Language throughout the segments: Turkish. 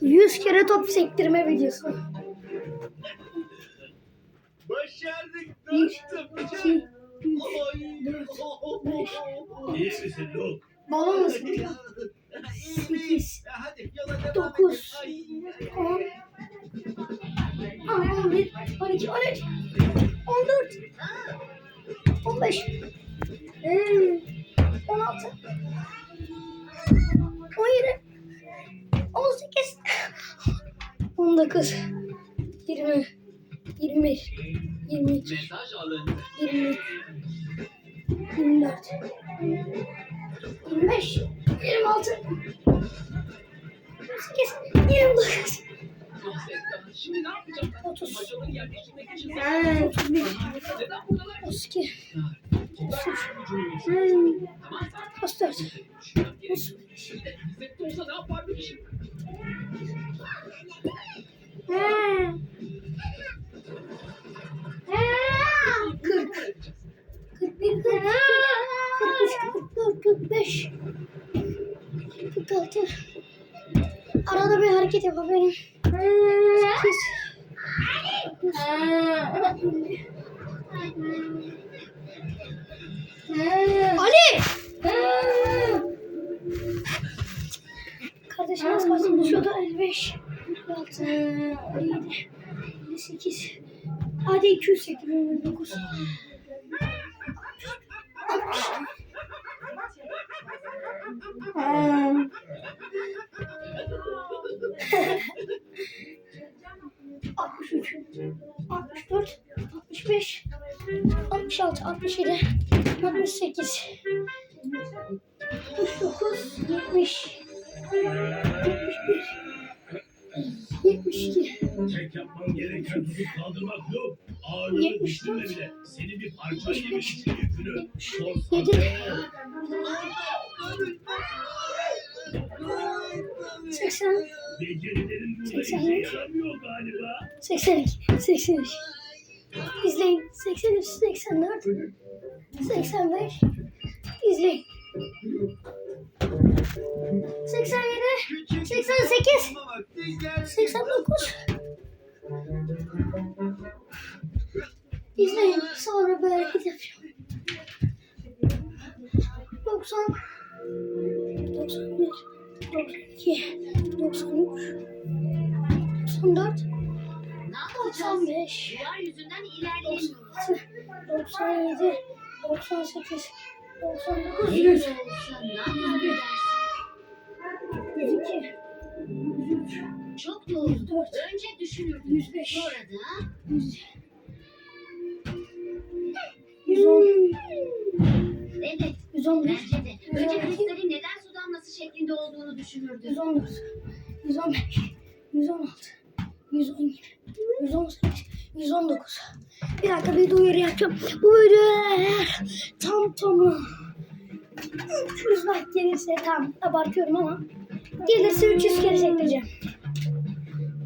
100 kere top sektirme videosu. Başardık 1, dostum. 2, 3, Ay. 4, 5. İyi misin Luke? Balon? İyi mi? Sekiz, Hadi yola devam dokuz, et. Ay. 10, 11, 12, 13, 14, 15, hmm, 16, 17, 18, 19, 20, 21, 22, Mesaj alındı. 23, 24, 25, 26, 28, 29, Şimdi ne yapacağım? 30, Bacaları yerleştirmek için 31, neden buradalar? 32, 33, Tamam. 34, 35, Kırk. Kırk bir, kırk iki, kırk üç, kırk dört, kırk beş, kırk altı. Arada bir hareket yap benim. Sekiz. Ali! Kardeşim az kalsın düşüyordu. 55, 56, 57, 58. Hadi 208, 29. 60. Hmm. Altmış üç, altmış dört, altmış beş, altmış Tek yapman gereken tutup kaldırmak yok. Ağırlığı Yetmiş düşürme dört. bile. Seni bir parça beş. itti yükünü. Sorsan yedi, seksen, becerilerin burada işe Seksen yaramıyor galiba. 82, 83. İzleyin. 83, 84, 85. İzleyin. 87, 88, 89 İzleyin sonra böyle yapıyorum 90 91 92 93 94 95 96 97 98 99 100 102 çok doğru. 104. Önce düşünürdüm. 105. Sonra da... 110. Evet. 110. Bence de. Önce kristalin neden su damlası şeklinde olduğunu düşünürdüm. 114. 115. 116. 117. 118. 119. Bir dakika bir duyuru yapacağım. Bu videoya eğer tam tamına 300 like gelirse tam abartıyorum ama gelirse 300 kere sektireceğim.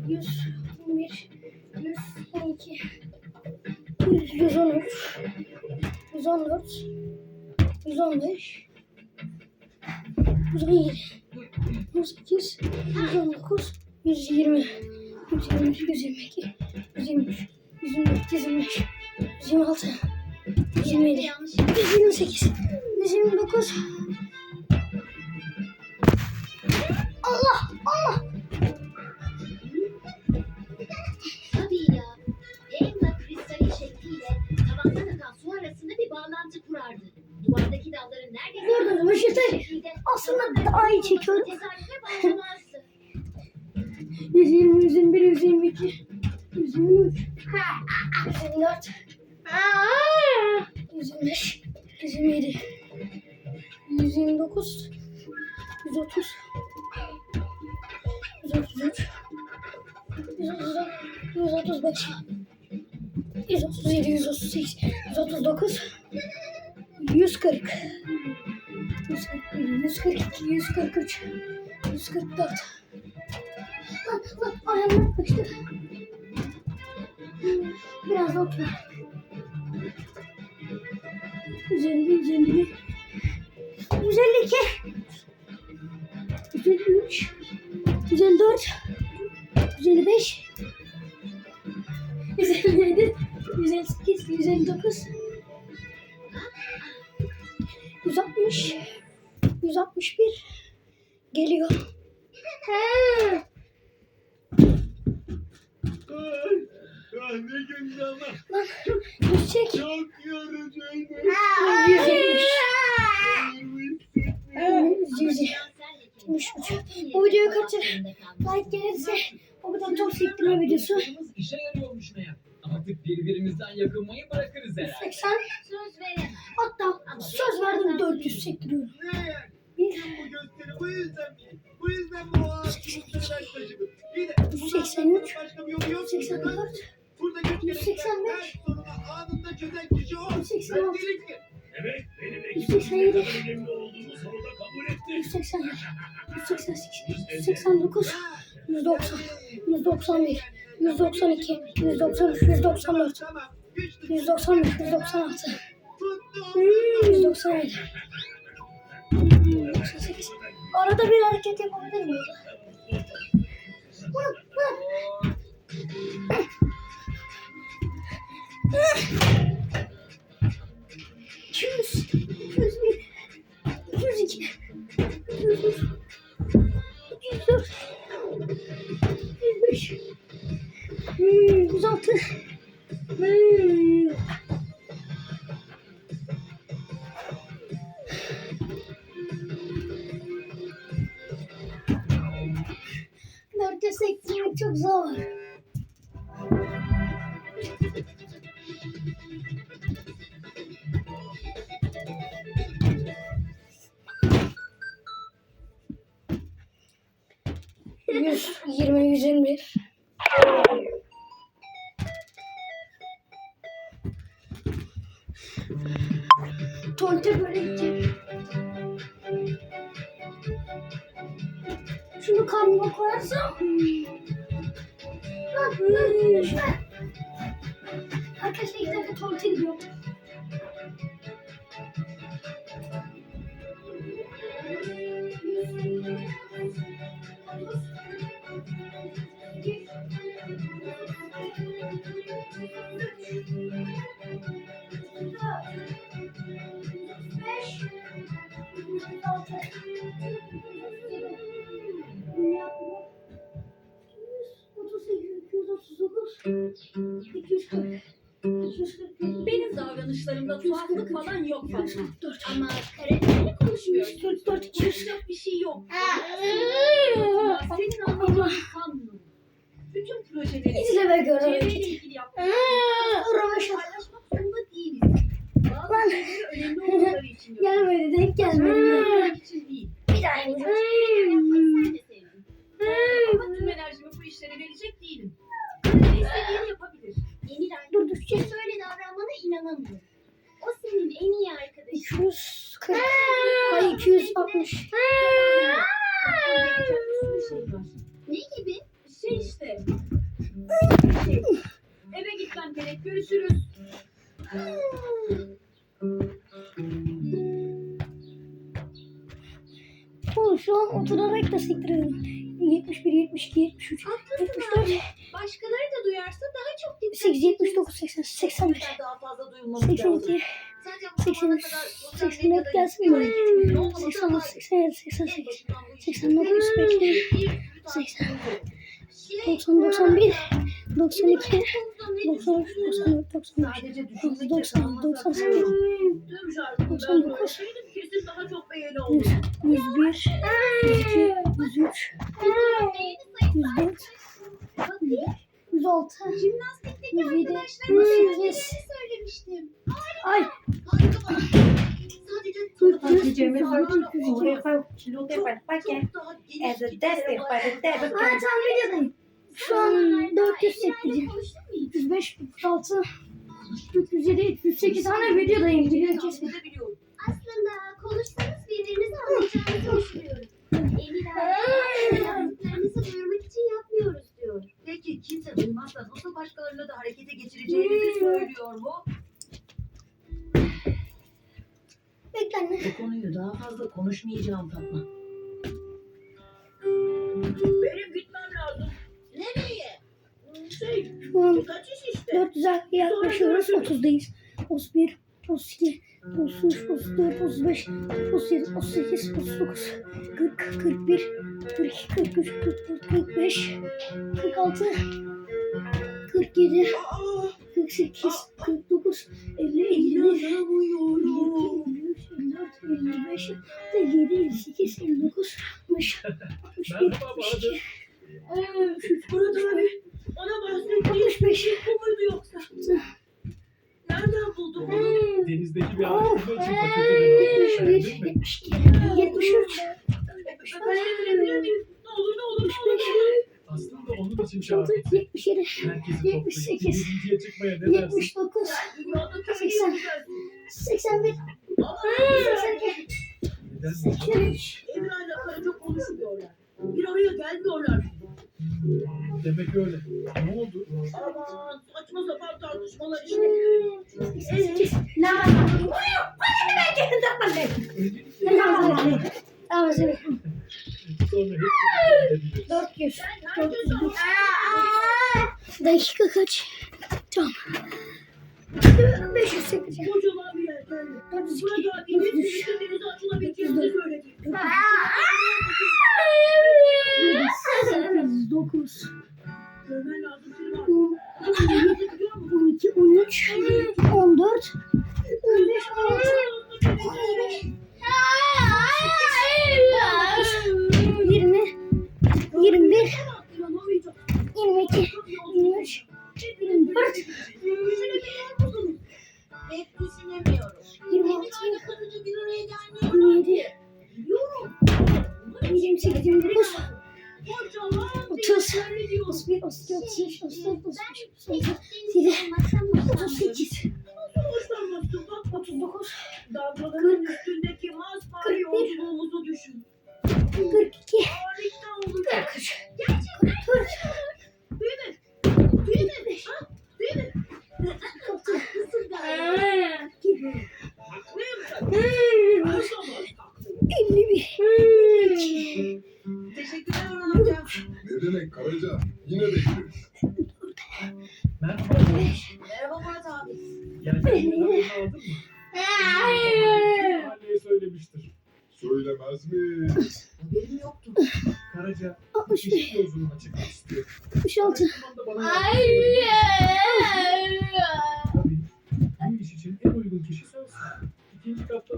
111, 112, 100, 113, 114, 115, 117, 118, 119, 120, 121, 122, 123, 124, 125, 126, 127, Yanlış. 128, 129. Allah! Allah! Tabii ya. Kristali şekliyle tavandan akan su arasında bir bağlantı kurardı. Duvardaki dalların neredeyse mü? Şurada şekilde aslında daha iyi çekiyorum. tesadüfe bağlamazdı. 120, 121, 122, 123, 124, 125, 127, 129, 130, 135, 137, 138, 139, 140, 141, 142, 143, 144, Lan lan ayağım yapıştı. Biraz otur. 150, 151, 152, 153, 154, 155 158 159 160 161 geliyor. He. Ne gündü ama. Lan yüz çek. Çok yorucu. 170 170 Gülmüş Bu videoyu kaçır. Like gelirse o kadar çok sektirme videosu. İşe yarıyormuş meğer. Artık birbirimizden yakınmayı bırakırız herhalde. 80 Söz veremem. hatta söz verdim 400 sektiriyorum. Ne? Bir Bu gösteri bu yüzden mi? Bu yüzden bu ağaç ben taşıdım. İyi de bundan 183, sonra başka bir yolu yok. mu? 184 Burada gerektiren 185, her sorunu anında çözen kişi o. 186, Ben değilim ki. Evet, benim ekibimin 187, ne kadar önemli olduğunu sonunda kabul etti. 187 188 189 190 191 192 193 194 Tamam. Güçlü. 195 196 Tuttum. 197 198 Arada bir hareket yapabilir miyim? Bak çok zor. Yüz yirmi, yüz yirmi bir. Tuvalete böyle. Şunu karnıma koyarsam. Bak, bak, 240, Benim davranışlarımda tuhaflık falan yok Fatma. 144, Ama karakterle konuşmuyoruz. 144, 200. Konuşacak bir şey yok. Aa, Senin anlayacağın sanmıyorum. Bütün projeleri İzle ve gör. çevreyle ilgili yapmak Röveşat. paylaşmak zorunda değiliz. Bazı şeyleri önemli oldukları için yapıyoruz. Gelmedi, denk gelmedi. Yapmak için değil. Bir daha yapacağım. Görüşürüz. Oğlum şu an oturarak da sektiriyorum. 71, 72, 73, Haklısın 74, abi. Başkaları da duyarsa daha çok dikkat 8, 79, 80, 81, daha fazla duyulması 82, Sence bu 80, zamana kadar sosyal 84 medyada gelsin mi? hiçbir olmaması 86, daha 87, 88, 89, bekle. 80, 90, 91, 92, 93, 94, 95, Sadece 90, düşündükçe 90, 98, Tüm şarkıyı ben 99, söyleseydim kesin daha çok beğeni olur. 100, 101, 102, 103, 104, 106, Jimnastikteki 107, arkadaşlarıma 108, söylemiştim. ay, Harika bak. Sadece 300, Jimmy 302, Oraya kilo te parpaque. Çok daha geniş Es de kitlelere teste para ulaşmak te Aa, tam videodayım. Şu an 400 sektireceğim. 305, 306, 307, 308 tane videodayım. Video kesin. Aslında konuşsanız birbirinizi anlayacağınızı düşünüyorum. Emiray, yaptıklarınızı duyurmak için yapmıyoruz diyor. Peki kimse duymazsa nasıl başkalarını da harekete geçireceğimizi söylüyor mu? Bekle anne. Bu konuyu daha fazla konuşmayacağım Fatma. Benim gitmem lazım. Nereye? Şu an işte. 400'e yaklaşıyoruz. 30'dayız. 31, 32, 33, 34, 35, 37, 38, 39, 40, 41, 42, 43, 44, 45, 46, 47, 48, 49, 50, 51, 53, 54, 55, 57, 58, 59, 60, 61, Merhaba 62, Bahadır. 63, Burada 65, abi. Bana bahsettiğin 65, bu muydu yoksa? Nereden buldun bunu? Denizdeki bir araştırma için fakülteden aldım. 71, Beğendin mi? 72, 73, Ben getirebilir miyim? Ne olur ne olur ne olur. 75, Aslında onun için 76, çağırdım. 77, Herkesi toplayıp 78, birinciye çıkmaya ne dersin? 79, Dünyadaki en iyi 80, güzel. 81, Ama 82, Neden mi? 83, Emrah'la Karaca konuşmuyorlar. Bir araya gelmiyorlar. Demek öyle. Ne oldu? Aman saçma sapan tartışmalar işte. 88, La, bana ne gelin takmadı. Öncelikle Tamam seni. sonra hep gidebiliriz. 400. Sen herkes ama Dakika kaç? Tamam. 508. kocaman bir. 402. Burada deniz birlikte denize 38, Hoşlanmazsın bak 39, Dalgaların üstündeki masmavi yolculuğumuzu düşün. 42, Harika olacak. 43, Gerçekten 44, değil mi? Değil mi? Ha? Değil mi? Haklısın galiba. 51, Teşekkürler Orhan amca. Ne demek Karaca?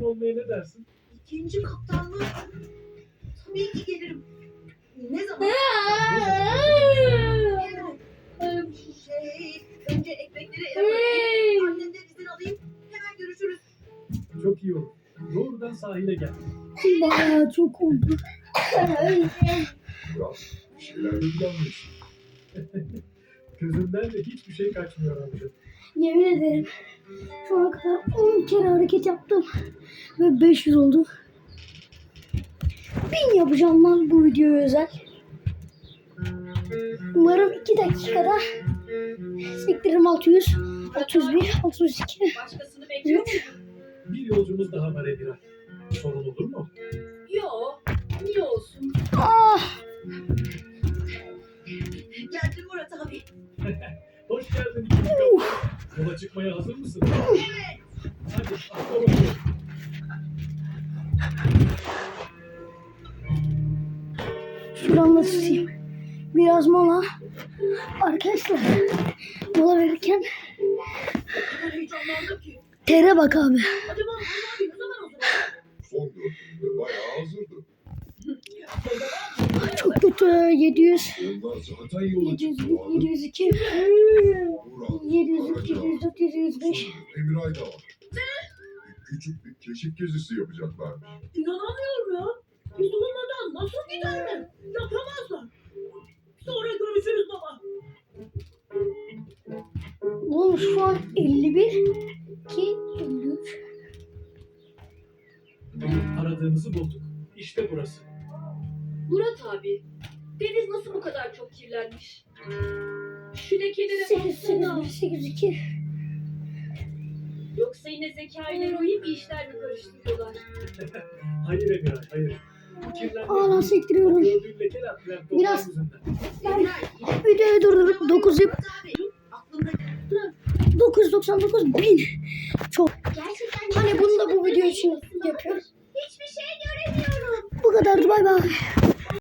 Olmaya ne dersin? İkinci kaptanlık. Tabii ki gelirim. Ne zaman? Şey, önce ekmekleri eve bırakayım. Annemden izin alayım. Hemen görüşürüz. Çok iyi olur. Doğrudan sahile gel. Bayağı çok oldu. Biraz bir şeyler de yanlış. Gözünden de hiçbir şey kaçmıyor amca. Yemin ederim şu ana kadar 10 kere hareket yaptım ve 500 oldu. 1000 yapacağım lan bu videoya özel. Umarım 2 dakikada sektiririm 600, 31, 32, Başkasını bekliyor 3, muydun? Bir yolcumuz daha var Emira. Sorun olur mu? Yok. Niye olsun? ah Geldim Murat abi. Yola çıkmaya hazır mısın? Evet. Hadi atla bakalım. şuramda tutayım. Biraz mola. Arkadaşlar mola verirken O kadar heyecanlandım ki. tere bak abi. Acaba Orhan abi ne zaman o zaman? Son gördüğümde bayağı hazırdı. Çok kötü 700, Onlar zaten yola 700, çıktı. abi. 702, Murat, 703, Karaca, 704, 705. Emiray da var. Küçük bir keşif gezisi yapacaklar. İnanamıyorum ya. Biz olmadan nasıl giderler? Yapamazlar. Sonra görüşürüz baba. Oğlum şu an 51, 2, 53. Aradığımızı bulduk. İşte burası. Murat abi, deniz nasıl bu kadar çok kirlenmiş? Şu lekelere 8, 8, baksana. 1, 8, 2. Yoksa yine Zeka ile Ruhi bir işler mi karıştırıyorlar? Hayır Emira, hayır. Bu kirlenme Ağlan sektiriyorum. gördüğün lekeler planktonlar Biraz- yüzünden. Ben videoyu durdurup 9 yap. Abi. 999 bin. Çok. Gerçekten Hani bunu da bu video için yapıyorum. Hiçbir şey göremiyorum. Bu kadardı bay bay.